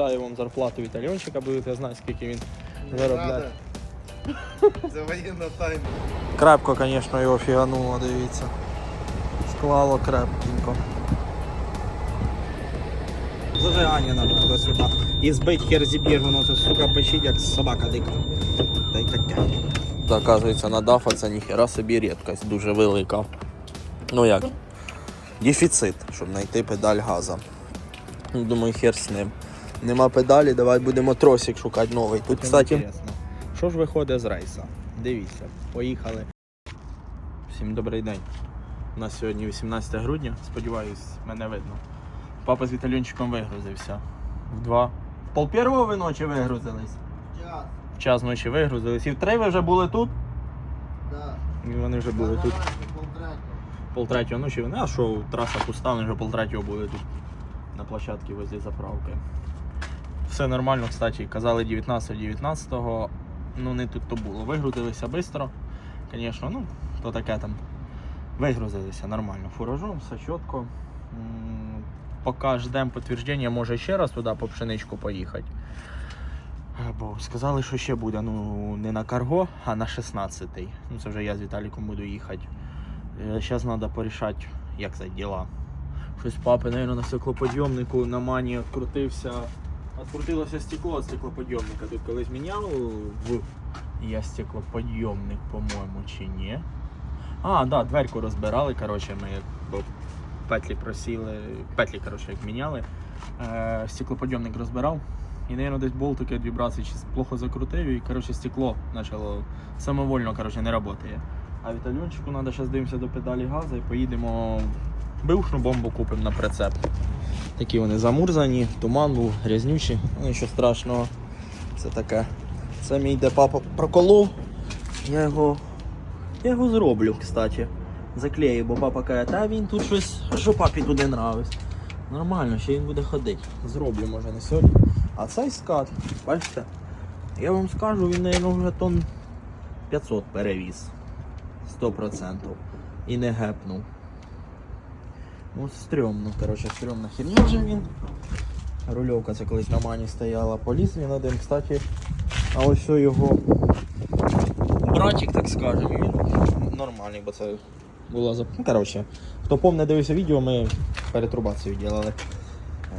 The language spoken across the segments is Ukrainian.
посчитаю вам зарплату вітальончика, будете знати, скільки він заробляє. Це воєнна тайна. Крепко, звісно, його фігануло, дивіться. Склало крепкенько. Зажигання надо туди сюди. І збить хер зіб'єр, воно це сука пищить, як собака дика. Та й таке. Оказується, на дафа це ніхера собі рідкость дуже велика. Ну як? Дефіцит, щоб знайти педаль газа. Ну, Думаю, хер з ним. Нема педалі, давай будемо тросик шукати новий. Тут, кстати, що ж виходить з рейса? Дивіться, поїхали. Всім добрий день. У нас сьогодні 18 грудня, сподіваюсь, мене видно. Папа з вітальончиком вигрузився. В два. В пол первого ви ночі вигрузились? Час. В час ночі вигрузились. І в три ви вже були тут? Да. І вони вже були тут. Полтретього. Полтретього ночі. Ну, а що траса пуста, вони вже полтретього були тут на площадці возле заправки. Все нормально, кстати, казали 19-19, ну не тут то було. Вигрузилися швидко, звісно, ну, то таке там. Вигрузилися нормально. Фуражом, все чітко. Поки ждемо підтвердження, може ще раз туди по пшеничку поїхати. Е, Бо сказали, що ще буде ну, не на карго, а на 16-й. Ну, це вже я з Віталіком буду їхати. Зараз треба порішати, як це діла. Щось папи, мабуть, на стеклоподйомнику на мані відкрутився. Відкрутилося стекло від стеклоподйомника. Тут колись міняв в я стеклоподйомник, по-моєму, чи ні. А, да, дверку розбирали, коротше, ми бо петлі просіли, петлі, коротше, як міняли. Е, стеклоподйомник розбирав. І, мабуть, десь болтики від вібрації чи плохо закрутив, і коротше, стекло почало самовольно коротше, не працює. А вітальончику треба зараз дивимося до педалі газу і поїдемо бившну бомбу купимо на прицеп. Такі вони замурзані, туман був, грязнючі, ну нічого страшного. Це таке. Це мій де папа проколов. Я його. Я його зроблю, кстати. Заклею, бо папа каже, та він тут щось, що папі туди нравиться. Нормально, ще він буде ходити. Зроблю, може, не сьогодні. А цей скат, бачите? Я вам скажу, він, мабуть, вже тонн 500 перевіз. 100%. І не гепнув. Ну, стрьомно, коротше, стрьомна херня вже він. Рульовка це колись на мані стояла, поліз він один, кстати. А ось його братик, так скажемо, він нормальний, бо це була за. Ну, коротше, хто помне дивився відео, ми перетрубацію робили.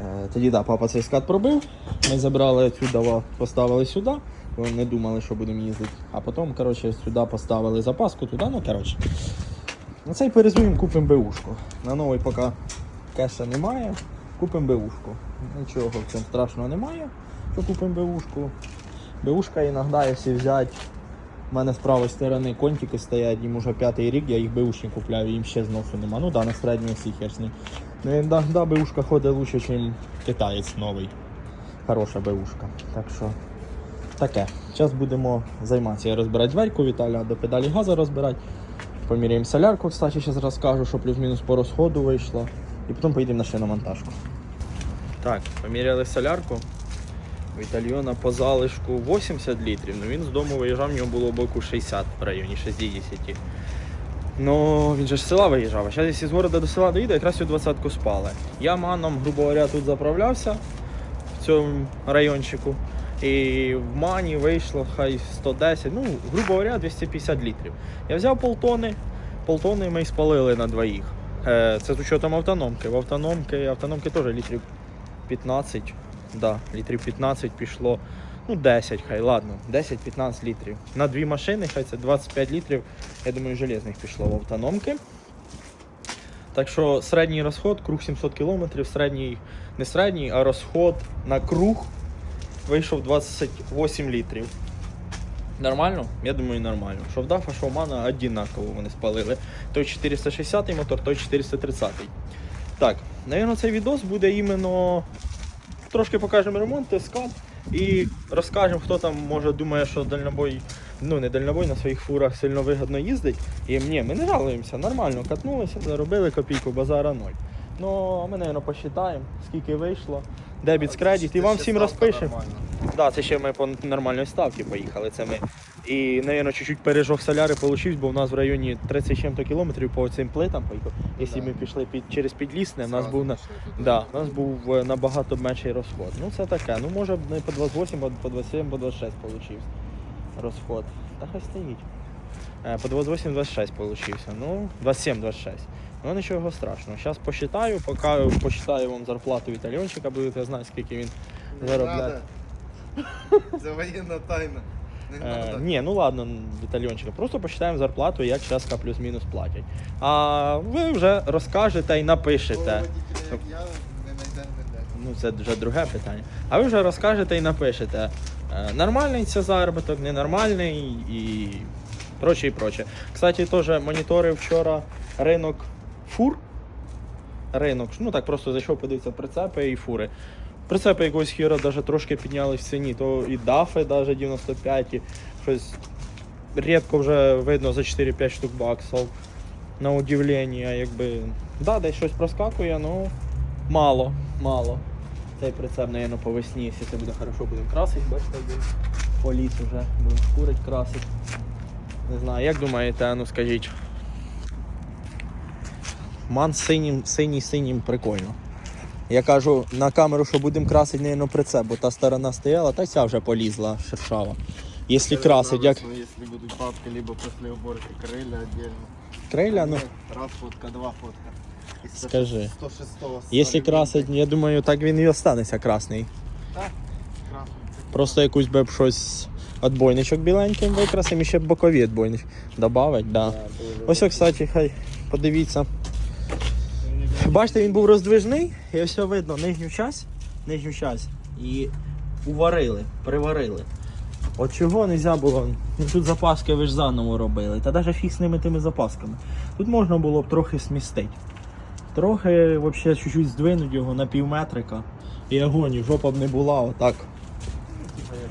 Е, тоді да, папа цей скат пробив. Ми забрали сюди, поставили сюди. Бо не думали, що будемо їздити. А потім, коротше, сюди поставили запаску, туди, ну коротше. На цей перезуємо, купимо БУшку. На новий поки кеша немає, купимо БУшку. Нічого в цьому страшного немає, що купимо БУшку. БУшка іноді, якщо взяти, в мене з правої сторони контики стоять, їм уже п'ятий рік, я їх БУшні купляю, їм ще зносу нема. Ну да, на середньому всі хер. Ну іноді БУшка ходить краще, ніж китаєць новий. Хороша БУшка. Так що таке. Зараз будемо займатися розбирати дверку Віталя, до педалі газу розбирати. Поміряємо солярку, кстати, зараз розкажу, що плюс-мінус по розходу вийшло. І потім поїдемо на шиномонтажку. Так, поміряли солярку. Вітальйона по залишку 80 літрів, ну він з дому виїжджав, в нього було боку 60 в районі 60. Ну, він же з села виїжджав, а зараз якщо з города до села доїде, якраз цю двадцятку спали. Я маном, грубо говоря, тут заправлявся в цьому райончику. І в мані вийшло хай 110, ну, грубо говоря, 250 літрів. Я взяв полтони, полтони ми спалили на двоїх. Е, Це з учетом автономки. В автономки, автономки теж літрів 15, да, літрів 15 пішло. Ну, 10 хай, ладно, 10-15 літрів. На дві машини, хай це 25 літрів, я думаю, железних пішло в автономки. Так що середній розход, круг 700 км, середній, не середній, а розход на круг вийшов 28 літрів. Нормально? Я думаю, нормально. Що в Дафа, що в Мана однаково вони спалили. Той 460 мотор, той 430. Так, навірно, цей відос буде іменно. Трошки покажемо ремонт, скат і розкажемо, хто там може думає, що дальнобой, ну не дальнобой на своїх фурах сильно вигідно їздить. І ні, ми не жалуємося, нормально катнулися, заробили копійку, базара ноль. Ну, а ми, мабуть, посчитаємо, скільки вийшло. Дебіт з кредит, і вам всім розпишемо. Так, да, це ще ми по нормальній ставці поїхали. Це ми І, навіть, чуть-чуть пережог соляри получився, бо в нас в районі 30 чим-то кілометрів по цим плитам. поїхав. Якщо Да. ми пішли під, через підлісне, в нас був на. Да, у нас був е, набагато менший розход. Ну це таке. Ну може не по 28, а по 27, по 26 получився розход. Та хай стоїть. Е, По 28-26 получився. Ну, 27-26. Ну нічого страшного. Зараз посчитаю, поки посчитаю вам зарплату Вітальончика, будете знати, скільки він Не заробляє. надо. Це воєнна тайна. Е, ні, ну ладно, Вітальончика. Просто посчитаємо зарплату, як зараз плюс-мінус платять. А ви вже розкажете і напишете. Ну, це вже друге питання. А ви вже розкажете і напишете, е, нормальний це заробіток, ненормальний і проче, і проче. Кстати, теж моніторив вчора ринок фур. Ринок, ну так просто зайшов подивитися прицепи і фури. Прицепи якогось хіра навіть трошки підняли в ціні, то і дафи навіть 95, і щось рідко вже видно за 4-5 штук баксів. На удивлення, якби. Да, десь щось проскакує, ну мало, мало. Цей прицеп, наверное, по весні, якщо це буде хорошо, будемо красити, бачите, один по лісу вже будемо шкурить, красить. Не знаю, як думаєте, ну скажіть. Ман синім, синій синім прикольно. Я кажу на камеру, що будемо красити, наверное, прицеп, бо та сторона стояла, та ця вже полізла шершава. Якщо красить, як Якщо будуть бабки, либо після уборки крилля отдельно. креля, ну. Раз фотка, два фотка. І Скажи. 106 Якщо красить, я думаю, так він і останеться красний. Просто якусь би щось отбойничок біленьким викрасимо і ще бокові отбойничок добавить, да. Ось, кстати, хай подивіться. Бачите, він був роздвижний, і ось видно нижню часть, нижню часть. І уварили, приварили. От чого не можна було. Ну тут запаски ви ж заново робили. Та навіть фіг з ними тими запасками. Тут можна було б трохи смістити. Трохи взагалі чуть-чуть здвинуть його на півметрика. І огонь, жопа б не була отак.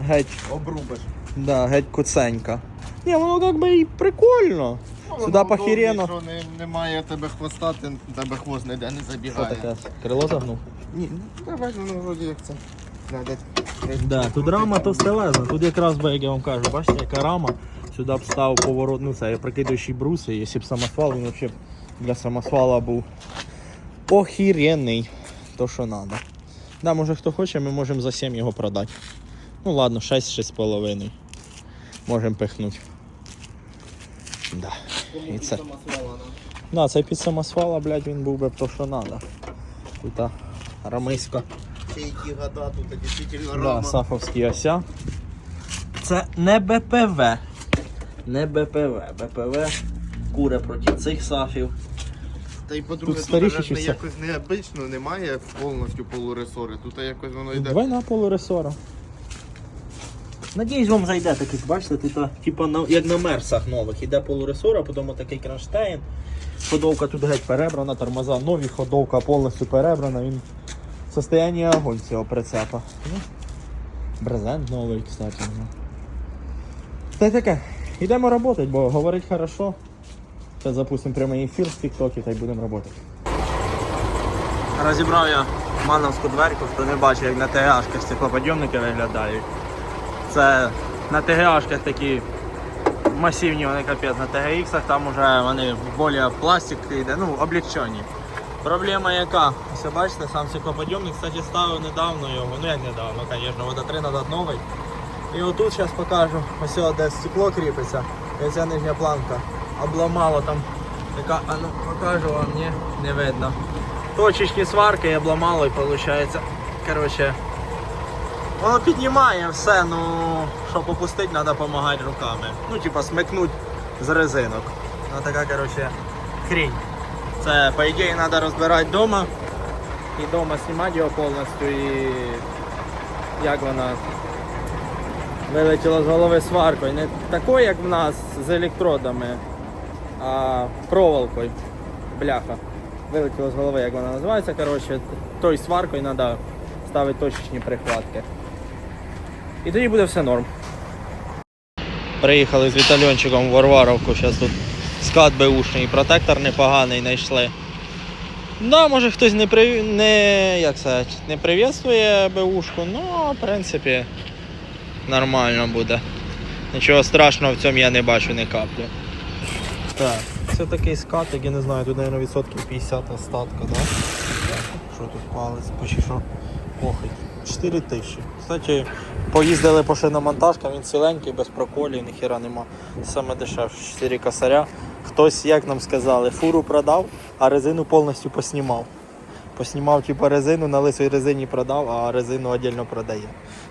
Геть, Обрубиш. да, геть куценька. Ні, воно як би і прикольно. Сюди похерено. Якщо не, немає тебе хвоста, ти тебе хвост ніде не Що забігає. таке? Крило загнув? Ні, ну давай, ну вроді як це. Надо. Да, тут рама товстелезна. Тут якраз би, як я вам кажу, бачите, яка рама. Сюди б став поворот, ну це прикидуючий бруси, якщо б самосвал, він взагалі для самосвала був охіренний. То що треба. Да, може хто хоче, ми можемо за 7 його продати. Ну ладно, 6-6,5. Можемо пихнути. Да. І це. Да, це під самосвала, блядь, він був би то, що треба. Тут рамиська. Ще які года тут дійсно Да. Сафовські ося. Це не БПВ. Не БПВ. БПВ куре проти цих сафів. Та й по-друге, Тут тут, старіші чи все? якось необично, немає повністю полуресори. Тут якось воно йде. Двойна полуресора. Надіюсь, вам зайде такий, бачите, тут а, типа на, як на мерсах нових. Іде полуресора, потім такий кронштейн. Ходовка тут геть перебрана, тормоза нові, ходовка повністю перебрана. Він в состоянні огонь цього прицепа. Ну, брезент новий, кстати. Ну. Та й таке. Йдемо працювати, бо говорить хорошо. Зараз запустимо прямий ефір з TikTok та й будемо працювати. Розібрав я мановську дверку, хто не бачив, як на ТГАшках стеклоподйомники виглядають. Це на ТГАшках такі масивні, вони капець на ТГХ, там вже вони більш пластик йде, ну, облегчені. Проблема яка? Ось бачите, сам стеклоподйомник, кстати, ставив недавно його, ну як недавно, звісно, вода 3 надо новий. І отут зараз покажу, ось де стекло кріпиться, і ця нижня планка обламала там. Така, а ну покажу вам, ні, не видно. Точечні сварки обламало і виходить. Коротше. Воно піднімає все, ну щоб опустити, треба допомагати руками. Ну, типа смикнути з резинок. Ну така, коротше, хрінь. Це, по ідеї, треба розбирати вдома. І вдома знімати його повністю і як вона вилетіла з голови сваркою. Не такою, як в нас з електродами, а проволокою. Бляха. Вилетіло з голови, як вона називається. Коротше, той сваркою треба ставити точечні прихватки. І тоді буде все норм. Приїхали з Вітальончиком в Варваровку, зараз тут скат беушний, протектор непоганий знайшли. Да, може хтось не при... не, як сказати, не привітствує беушку, ну, в принципі, нормально буде. Нічого страшного в цьому я не бачу, не каплю. Так, це такий скатик, я не знаю, тут, мабуть, відсотків 50 остатка, да? Що тут палець, почти що похить. 4 тисячі. Кстати, поїздили по шиномонтажкам, він ціленький, без проколів, ніхіра нема. Саме дешевше, 4 косаря. Хтось, як нам сказали, фуру продав, а резину повністю поснімав. Поснімав типу резину, на лисій резині продав, а резину віддільно продає.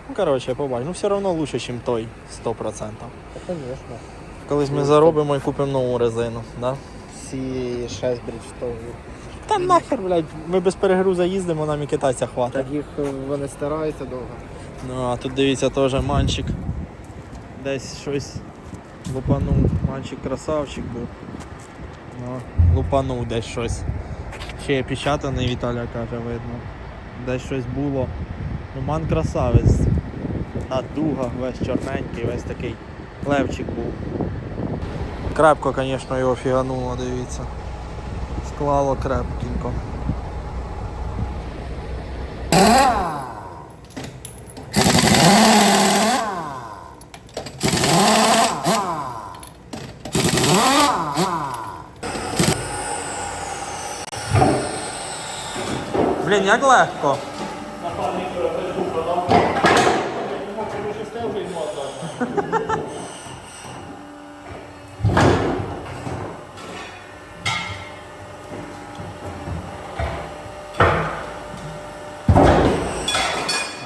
Ну, коротше, побачимо. Ну, все одно краще, ніж той 100%. Звісно. Колись ми заробимо і купимо нову резину, да? Всі 6 бріджтові. Та нахер, блядь, ми без перегруза їздимо, нам і китайця хватить. Так їх е, вони стараються довго. Ну, а тут дивіться теж манчик. Десь щось лупанув. Манчик красавчик був. Ну, лупанув десь щось. Ще є печатаний, Віталя каже, видно. Десь щось було. Ну, ман красавець. На дугах весь чорненький, весь такий левчик був. Крепко, звісно, його фігануло, дивіться. Склало крепкенько. Як легко.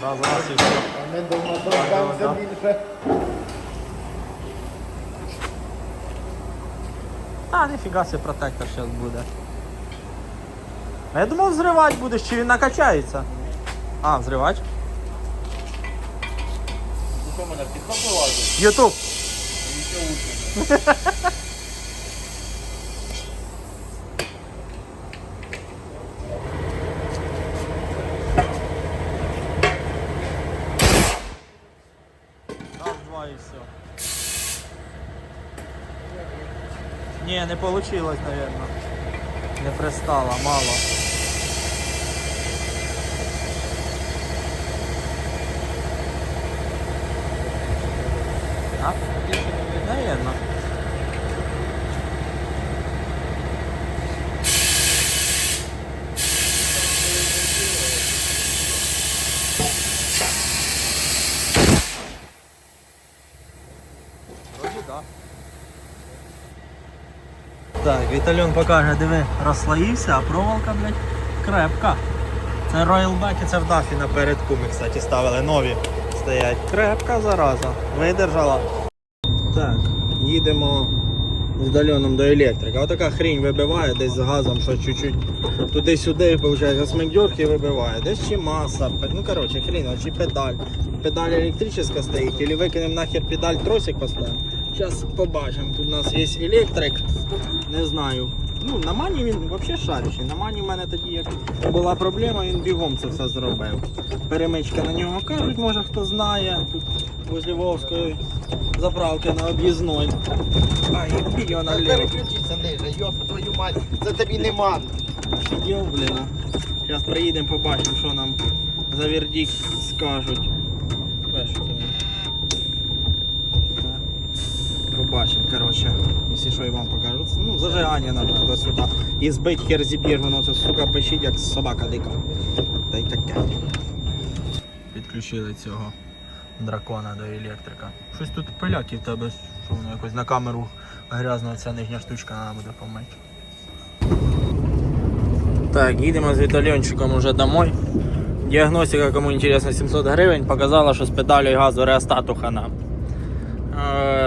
Раз, раз і все. Ми себе протектор зараз буде. А я думав зривати будеш, чи він накачається. А, зривач? Ютуб. Раз, два і все. Не, не получилось, наверное. Не пристало, мало. А? Наверное. Вроде да. Так, Вітальон покаже, диви, розслоївся, а проволока, блядь, крепка. Це Royal Back це в Дафі напередку ми, кстати, ставили нові стоять. Крепка зараза. Видержала. Так, їдемо з до електрика. Отака хрінь вибиває десь з газом, що чуть-чуть туди-сюди, виходить, смикдерки і вибиває. Десь чи маса, ну коротше, хрін, чи педаль. Педаль електрична стоїть, или викинемо нахер педаль, тросик поставимо. Зараз побачимо. Тут у нас є електрик. Не знаю. Ну, на мані він взагалі шарячий. На мані в мене тоді як була проблема, він бігом це все зробив. Перемичка на нього кажуть, може хто знає. Тут возле Вовської заправки на об'їзної. Ай, бігав наліво. Переключіться ниже, йоп твою мать, це тобі не ман. Офігел, блін. Зараз приїдемо, побачимо, що нам за вердикт скажуть. Бачиш, що там? Так. Побачимо, коротше, якщо що я вам покажу. Ну, нам туди-сюди. І збить хер зіб'єр, воно це сука пищить, як собака дика. Та й таке. Підключили цього дракона до електрика. Щось тут пиляки в тебе, що воно якось на камеру грязно, ця нижня штучка треба буде помити. Так, їдемо з Вітальончиком уже домой. Діагностика, кому інтересно, 700 гривень, показала, що з педалю і газу реостату хана.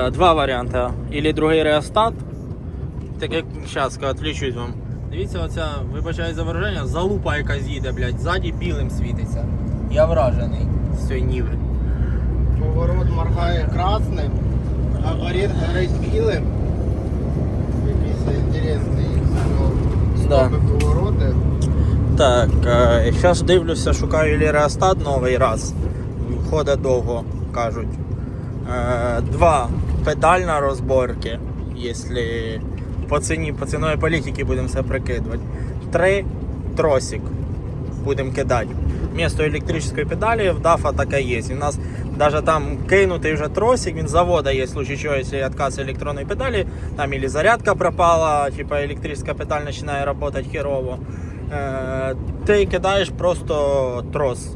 Е, два варіанти. Ілі другий реостат. Так як зараз відвлічусь вам. Дивіться, оця, вибачаю за враження, залупа якась їде, блядь, ззаді білим світиться. Я вражений цієї ніви. Поворот моргає красним, габарит горить білим. Якийсь інтересний. Да. Повороти. Так, зараз дивлюся, шукаю ілі реостат новий раз. Ходить довго, кажуть. Е, Два педальна розборки, якщо по ціні, по ціновій політики будемо все прикидувати. Три тросик будемо кидати. Вместо електричної педалі в DAF таке є. У нас Даже там кинутий вже тросик, він завода є, в случае чого, якщо отказ електронної педалі, там или зарядка пропала, типа електрична педаль починає працювати херово. Е, ти кидаєш просто трос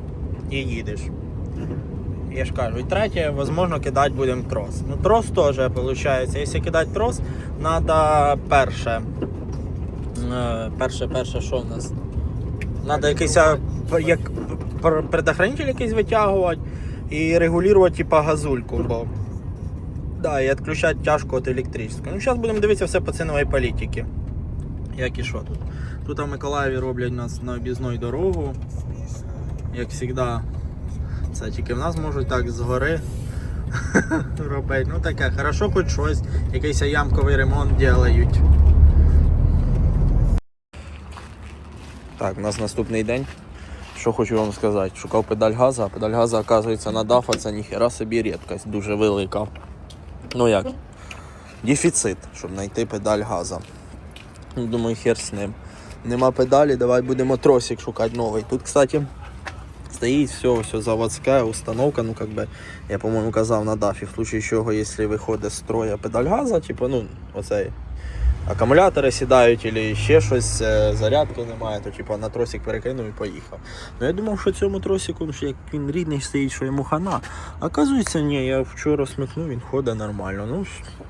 і їдеш. Я ж кажу, і третє, можливо, кидати будемо трос. Ну, трос теж виходить. Якщо кидати трос, треба перше. Е, Перше, перше, що в нас? Треба якийсь як предохранитель якийсь витягувати і регулювати типа газульку, бо да, і відключати тяжко від електричної. Ну, зараз будемо дивитися все по ціновій політиці. Як і що тут. Тут в Миколаєві роблять нас на об'їзну дорогу. Як завжди, це тільки в нас можуть так згори робити. Ну таке, хорошо хоч щось, якийсь ямковий ремонт роблять. Так, у нас наступний день. Що хочу вам сказати, шукав педаль газа, а педаль газа, оказується, на DAF це ніхера собі рідкость, дуже велика. Ну як? Дефіцит, щоб знайти педаль газа. Ну, Думаю, хер з ним. Нема педалі, давай будемо тросик шукати новий. Тут, кстати, стоїть все, все заводська установка, ну как бы, я по-моєму казав на дафі, в случае чого, якщо виходить з строя педаль газа, типу, ну, оцей акумулятори сідають або ще щось, е, зарядки немає, то типу, на тросик перекинув і поїхав. Ну я думав, що цьому тросику, ну, що як він рідний стоїть, що йому хана. Оказується, ні, я вчора смикнув, він ходить нормально. Ну,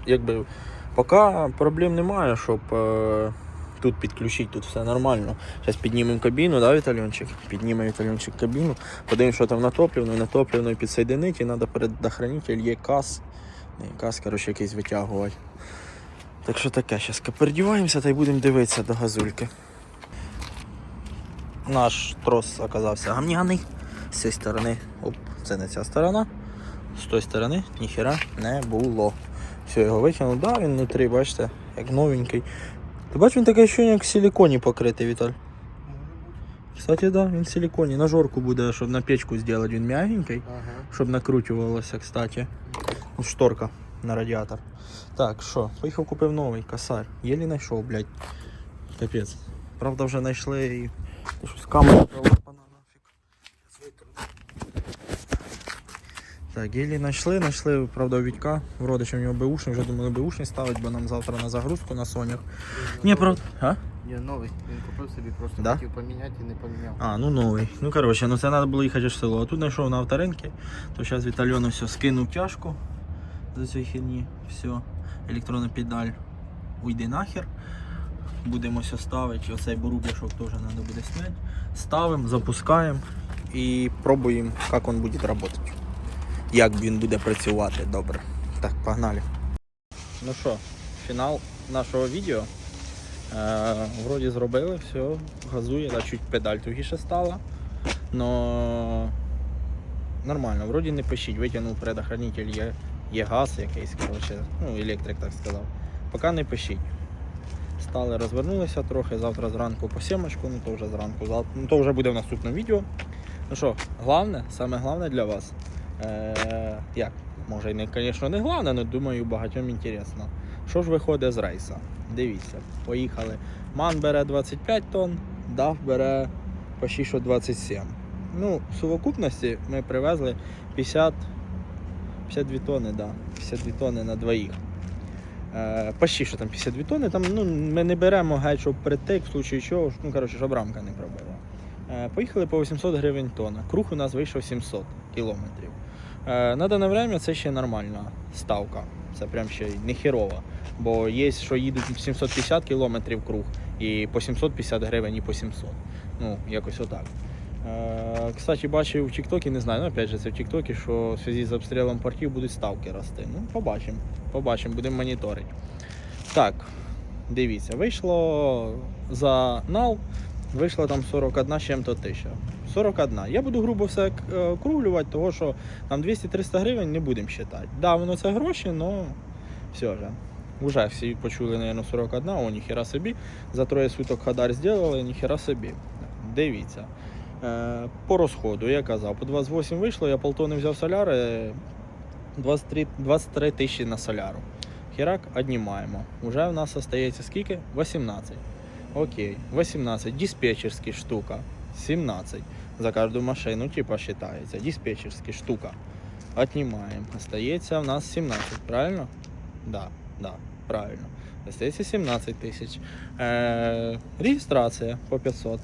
якби поки проблем немає, щоб е, тут підключити, тут все нормально. Зараз піднімемо кабіну, да, Вітальончик? Піднімемо Вітальончик кабіну, подивимося, що там на топливну, на топливну підсоединити, і треба предохранитель, є кас. Кас, коротше, якийсь витягувати. Так що таке, зараз передіваємося та й будемо дивитися до газульки. Наш трос оказався гамняний. З цієї сторони, оп, це не ця сторона. З тої сторони ніхера не було. Все, його витягнув, да, він внутрі, бачите, як новенький. Ти бачиш, він таке ощущення, як в силіконі покритий, Віталь. Кстати, да, він в силіконі. На жорку буде, щоб на печку зробити, він м'ягенький, Ага. щоб накручувалося, кстати. Ну, шторка на радіатор. Так, що, поїхав купив новий косарь. Єлі знайшов, блядь. Капець. Правда, вже знайшли і. Та Щось камера пролапана нафіг. Так, єлі знайшли, знайшли, правда, у Вітька. В родича в нього беушний, вже думали беушний ставить, бо нам завтра на загрузку на сонях. Ні, правда. А? Ні, новий. Він купив собі, просто Да? хотів поміняти і не поміняв. А, ну новий. Ну коротше, ну це треба було їхати в село. А тут знайшов на авторинку, то зараз Вітальону все скинув тяжку за цієї херні. Все. Електронна педаль уйди нахер. Будемо все ставити. Оцей борубляшок теж треба буде зняти. Ставимо, запускаємо і пробуємо, як він буде працювати. Як він буде працювати добре. Так, погнали. Ну що, фінал нашого відео. Е, вроді зробили, все, газує, да, чуть педаль тугіше стала. Но нормально, вроді не пишіть, витягнув предохранитель, є, є газ якийсь, коротше, ну, електрик так сказав. Поки не пишіть. Стали, розвернулися трохи, завтра зранку по сімочку, ну то вже зранку, ну то вже буде в наступному відео. Ну що, головне, саме головне для вас. Е, як? Може, не, звісно, не головне, але думаю, багатьом інтересно. Що ж виходить з рейса? Дивіться, поїхали. Ман бере 25 тонн, DAF бере що 27. Ну, в сукупності ми привезли 50, 52 тонни, да, 52 тонни на двоїх. Е, почти що там 52 тонни, там, ну, ми не беремо геть, щоб притик, в случаю чого, ну, коротше, щоб рамка не пробила. Е, поїхали по 800 гривень тонна. Круг у нас вийшов 700 кілометрів. Е, на дане время це ще нормальна ставка. Це прям ще не хірова. Бо є, що їдуть 750 кілометрів круг, і по 750 гривень, і по 700. Ну, якось отак. Е, кстати, бачив в Тіктокі, не знаю, ну опять же, це в Тіктокі, що в зв'язку з обстрілом портів будуть ставки рости. Ну, побачимо. Побачимо, будемо моніторити. Так, дивіться, вийшло за нал, вийшло там 41 з чим-то тисяча. 41. Я буду грубо все е, округлювати, того що там 200-300 гривень не будемо вважати. Да, воно це гроші, але все ж. Уже всі почули, наверное, 41, о, ніхера собі. За троє суток хадар зробили, ніхера собі. Дивіться. Е, по розходу, я казав, по 28 вийшло, я полтони взяв соляри, 23, 23 тисячі на соляру. Херак однімаємо. Уже в нас остається скільки? 18. Окей, 18. Диспетчерські штука. 17. За кожну машину, типа, вважається. Диспетчерські штука. Отнімаємо. Остається в нас 17, правильно? Да, да, правильно. Остається 17 тисяч. Е, реєстрація по 500.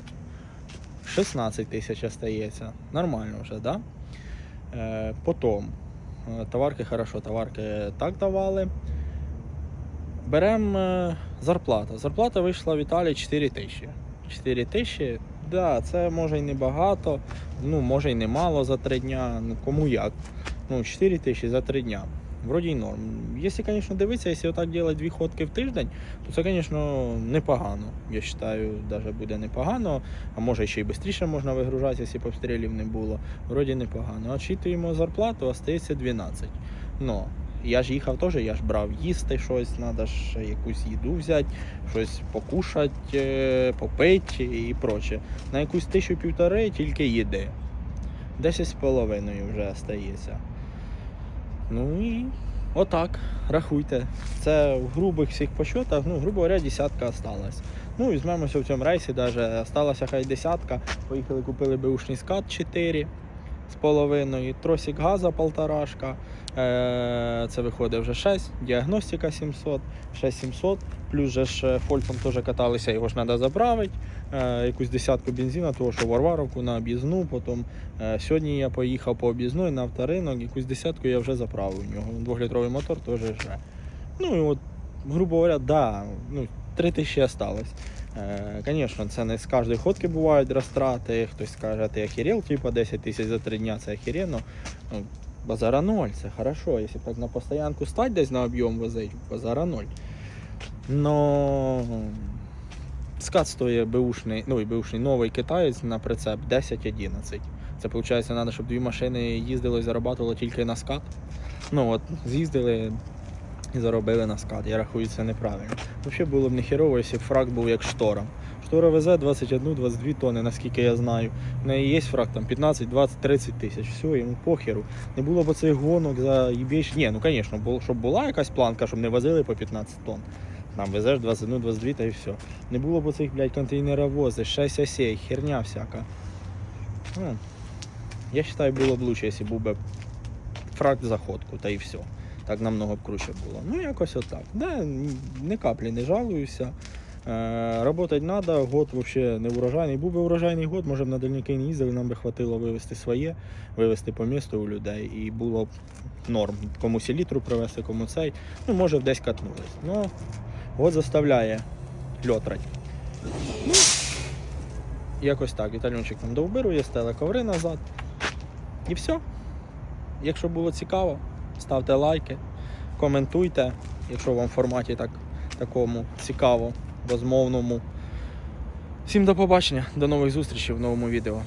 16 тисяч остається. Нормально вже, да? Е, потім. е, Товарки хорошо, товарки так давали. Беремо зарплата. Зарплата вийшла в Італії 4 тисячі. 4 тисячі, да, це може й не багато, ну може й не мало за 3 дня. Ну кому як. Ну, 4 тисячі за 3 дня. Вроді й норм. Якщо, звісно, дивитися, якщо отак робити дві ходки в тиждень, то це, звісно, непогано. Я вважаю, навіть буде непогано, а може ще й швидше можна вигружати, якщо обстрілів не було. Вроді непогано. Очитуємо зарплату, остається 12. Ну, я ж їхав теж, я ж брав їсти щось, треба ж якусь їду взяти, щось покушати, попити і проче. На якусь тисячу півтори тільки їди. 10 з половиною вже стається. Ну і отак, рахуйте. Це в грубих всіх почотах, ну, грубо говоря, десятка осталась. Ну, візьмемося в цьому рейсі, даже осталася хай десятка. Поїхали, купили беушний скат 4 з половиною, тросик газа полторашка. Е, Це виходить вже 6, діагностика 700, 6700, плюс же ж фольфом теж каталися, його ж треба заправити. Е, якусь десятку бензина, того що Варваровку на об'їзну. Потім е, сьогодні я поїхав по об'їзну на авторинок, якусь десятку я вже заправив у нього. Двохлітровий мотор теж вже. Ну і от, грубо говоря, да, ну, 3 тисячі осталось. Е, Звісно, це не з кожної ходки бувають розтрати. Хтось скаже, ти охерел, типа 10 тисяч за 3 дня це охеренно. Ну, базара ноль, це хорошо. Якщо так на постоянку стать десь на об'єм возить, базара ноль. Но скат стоїть ну і беушний новий китаєць на прицеп 10-11. Це виходить, треба, щоб дві машини їздили і зарабатували тільки на скат. Ну от, з'їздили і заробили на скат. Я рахую, це неправильно. Взагалі було б не херово, якщо б фрак був як штора. Штора везе 21-22 тонни, наскільки я знаю. В неї є фрак там 15, 20, 30 тисяч. Все, йому похеру. Не було б цих гонок за їбіч. Ні, ну звісно, щоб була якась планка, щоб не возили по 15 тонн. Там везеш 21-22 та і все. Не було б цих, блядь, контейнеровозів, 6 осей, херня всяка. Я вважаю, було б лучше, якщо був би фрак заходку, та і все. Так намного б круче було. Ну, якось отак. Да, н- ні каплі не жалуюся. Е, треба, год взагалі не урожайний. Був би урожайний год, може б на дальняки не їздили, нам би хватило вивезти своє, вивезти по місту у людей і було б норм. Комусь літру привезти, кому цей. Ну, може десь катнулись. Ну, год заставляє льотрать. Ну, якось так. Віталюнчик там довбирує, стеле коври назад. І все. Якщо було цікаво, ставте лайки, коментуйте, якщо вам в форматі так, такому цікаво, розмовному. Всім до побачення, до нових зустрічей в новому відео.